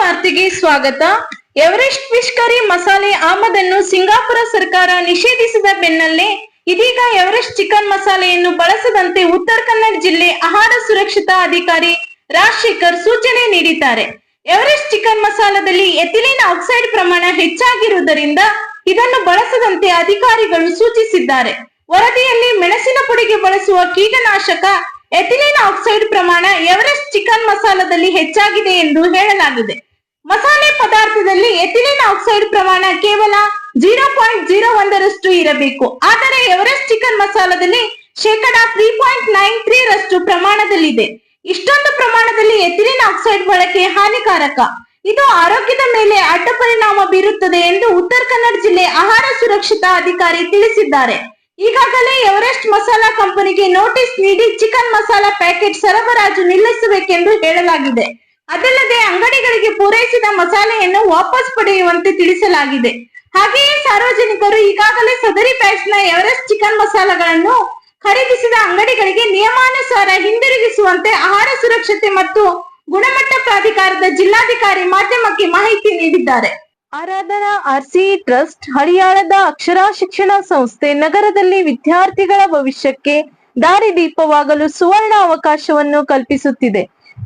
ವಾರ್ತೆಗೆ ಸ್ವಾಗತ. Everest fish curry ಮಸಾಲೆ ಆಮದನ್ನು Singapore ಸರ್ಕಾರ ನಿಷೇಧಿಸಿದ ಬೆನ್ನಲ್ಲೇ ಇದೀಗ ಎವರೆಸ್ಟ್ ಚಿಕನ್ ಮಸಾಲೆಯನ್ನು ಬಳಸದಂತೆ ಉತ್ತರ ಕನ್ನಡ ಜಿಲ್ಲೆ ಆಹಾರ ಸುರಕ್ಷತಾ ಅಧಿಕಾರಿ ರಾಜಶೇಖರ್ ಸೂಚನೆ ನೀಡಿದ್ದಾರೆ. ಎವರೆಸ್ಟ್ ಚಿಕನ್ ಮಸಾಲದಲ್ಲಿ ಎಥಿಲಿನ್ ಆಕ್ಸೈಡ್ ಪ್ರಮಾಣ ಹೆಚ್ಚಾಗಿರುವುದರಿಂದ ಇದನ್ನು ಬಳಸದಂತೆ ಅಧಿಕಾರಿಗಳು ಸೂಚಿಸಿದ್ದಾರೆ. ವರದಿಯಲ್ಲಿ ಮೆಣಸಿನ ಪುಡಿಗೆ ಬಳಸುವ ಕೀಟನಾಶಕ ಎಥಿಲಿನ್ ಆಕ್ಸೈಡ್ ಪ್ರಮಾಣ ಎವರೆಸ್ಟ್ ಚಿಕನ್ ಮಸಾಲದಲ್ಲಿ ಹೆಚ್ಚಾಗಿದೆ ಎಂದು ಹೇಳಲಾಗಿದೆ. ಮಸಾಲೆ ಪದಾರ್ಥದಲ್ಲಿ ಎಥಿಲೀನ್ ಆಕ್ಸೈಡ್ ಪ್ರಮಾಣ ಕೇವಲ ಜೀರೋ ಪಾಯಿಂಟ್ ಜೀರೋ ಒಂದರಷ್ಟು ಇರಬೇಕು. ಆದರೆ ಎವರೆಸ್ಟ್ ಚಿಕನ್ ಮಸಾಲದಲ್ಲಿ ಶೇಕಡಾ ತ್ರೀ ಪಾಯಿಂಟ್ ನೈನ್ ತ್ರೀ ರಷ್ಟು ಪ್ರಮಾಣದಲ್ಲಿದೆ. ಇಷ್ಟೊಂದು ಪ್ರಮಾಣದಲ್ಲಿ ಎಥಿಲಿನ್ ಆಕ್ಸೈಡ್ ಬಳಕೆ ಹಾನಿಕಾರಕ. ಇದು ಆರೋಗ್ಯದ ಮೇಲೆ ಅಡ್ಡ ಪರಿಣಾಮ ಬೀರುತ್ತದೆ ಎಂದು ಉತ್ತರ ಕನ್ನಡ ಜಿಲ್ಲೆ ಆಹಾರ ಸುರಕ್ಷತಾ ಅಧಿಕಾರಿ ತಿಳಿಸಿದ್ದಾರೆ. ಈಗಾಗಲೇ ಎವರೆಸ್ಟ್ ಮಸಾಲಾ ಕಂಪನಿಗೆ ನೋಟಿಸ್ ನೀಡಿ ಚಿಕನ್ ಮಸಾಲಾ ಪ್ಯಾಕೆಟ್ ಸರಬರಾಜು ನಿಲ್ಲಿಸಬೇಕೆಂದು ಹೇಳಲಾಗಿದೆ. ಅದಲ್ಲದೆ ಅಂಗಡಿಗಳಿಗೆ ಪೂರೈಸಿದ ಮಸಾಲೆಯನ್ನು ವಾಪಸ್ ಪಡೆಯುವಂತೆ ತಿಳಿಸಲಾಗಿದೆ. ಹಾಗೆಯೇ ಸಾರ್ವಜನಿಕರು ಈಗಾಗಲೇ ಸದರಿ ಬ್ಯಾಚ್ನ ಎವರೆಸ್ಟ್ ಚಿಕನ್ ಮಸಾಲಗಳನ್ನು ಖರೀದಿಸಿದ ಅಂಗಡಿಗಳಿಗೆ ನಿಯಮಾನುಸಾರ ಹಿಂದಿರುಗಿಸುವಂತೆ ಆಹಾರ ಸುರಕ್ಷತೆ ಮತ್ತು ಗುಣಮಟ್ಟ ಪ್ರಾಧಿಕಾರದ ಜಿಲ್ಲಾಧಿಕಾರಿ ಮಾಧ್ಯಮಕ್ಕೆ ಮಾಹಿತಿ ನೀಡಿದ್ದಾರೆ. ಆರಾಧನಾ ಆರ್ಸಿ ಟ್ರಸ್ಟ್ ಹರಿಯಾಣದ ಅಕ್ಷರ ಶಿಕ್ಷಣ ಸಂಸ್ಥೆ ನಗರದಲ್ಲಿ ವಿದ್ಯಾರ್ಥಿಗಳ ಭವಿಷ್ಯಕ್ಕೆ ದಾರಿದೀಪವಾಗಲು ಸುವರ್ಣ ಅವಕಾಶವನ್ನು ಕಲ್ಪಿಸುತ್ತಿದೆ.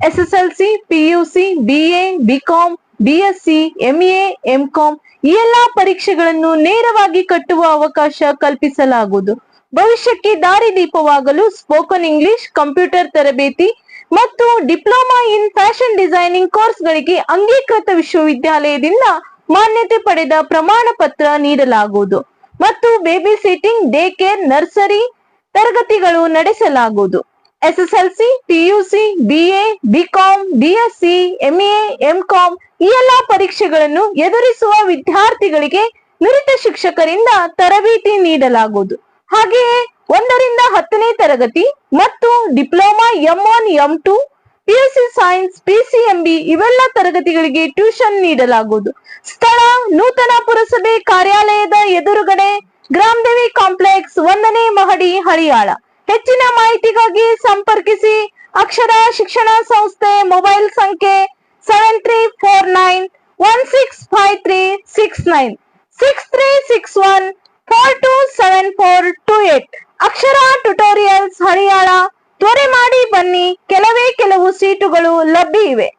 SSLC, PUC, BA, BCom, BSc, MA, MCom ಈ ಎಲ್ಲಾ ಪರೀಕ್ಷೆಗಳನ್ನು ನೇರವಾಗಿ ಕಟ್ಟುವ ಅವಕಾಶ ಕಲ್ಪಿಸಲಾಗುವುದು. ಭವಿಷ್ಯಕ್ಕೆ ದಾರಿದೀಪವಾಗಲು ಸ್ಪೋಕನ್ ಇಂಗ್ಲಿಷ್, ಕಂಪ್ಯೂಟರ್ ತರಬೇತಿ ಮತ್ತು ಡಿಪ್ಲೊಮಾ ಇನ್ ಫ್ಯಾಷನ್ ಡಿಸೈನಿಂಗ್ ಕೋರ್ಸ್ಗಳಿಗೆ ಅಂಗೀಕೃತ ವಿಶ್ವವಿದ್ಯಾಲಯದಿಂದ ಮಾನ್ಯತೆ ಪಡೆದ ಪ್ರಮಾಣ ಪತ್ರ ನೀಡಲಾಗುವುದು ಮತ್ತು baby sitting day care nursery ತರಗತಿಗಳು ನಡೆಸಲಾಗುವುದು. SSLC, PUC, BA, BCom BSc MA, MCom ಈ ಎಲ್ಲಾ ಪರೀಕ್ಷೆಗಳನ್ನು ಎದುರಿಸುವ ವಿದ್ಯಾರ್ಥಿಗಳಿಗೆ ನುರಿತ ಶಿಕ್ಷಕರಿಂದ ತರಬೇತಿ ನೀಡಲಾಗುವುದು. ಹಾಗೆಯೇ ಒಂದರಿಂದ ಹತ್ತನೇ ತರಗತಿ ಮತ್ತು diploma M one, M two PUC science PCMB ಇವೆಲ್ಲ ತರಗತಿಗಳಿಗೆ ಟ್ಯೂಷನ್ ನೀಡಲಾಗುವುದು. ಸ್ಥಳ, ನೂತನ ಪುರಸಭೆ ಕಾರ್ಯಾಲಯದ ಎದುರುಗಡೆ ಗ್ರಾಮದೇವಿ ಕಾಂಪ್ಲೆಕ್ಸ್ ಒಂದನೇ ಮಹಡಿ ಹಳಿಯಾಳ ಹೆಚ್ಚಿನ ಮಾಹಿತಿಗಾಗಿ ಸಂಪರ್ಕಿಸಿ. ಅಕ್ಷರ ಶಿಕ್ಷಣ ಸಂಸ್ಥೆ, ಮೊಬೈಲ್ ಸಂಖ್ಯೆ seven three four nine one six five three six nine six three six one four two seven four two eight Akshara tutorials Haliyal ತ್ವರೆ ಮಾಡಿ ಬನ್ನಿ. ಕೆಲವೇ ಕೆಲವು ಸೀಟುಗಳು ಲಭ್ಯ ಇವೆ.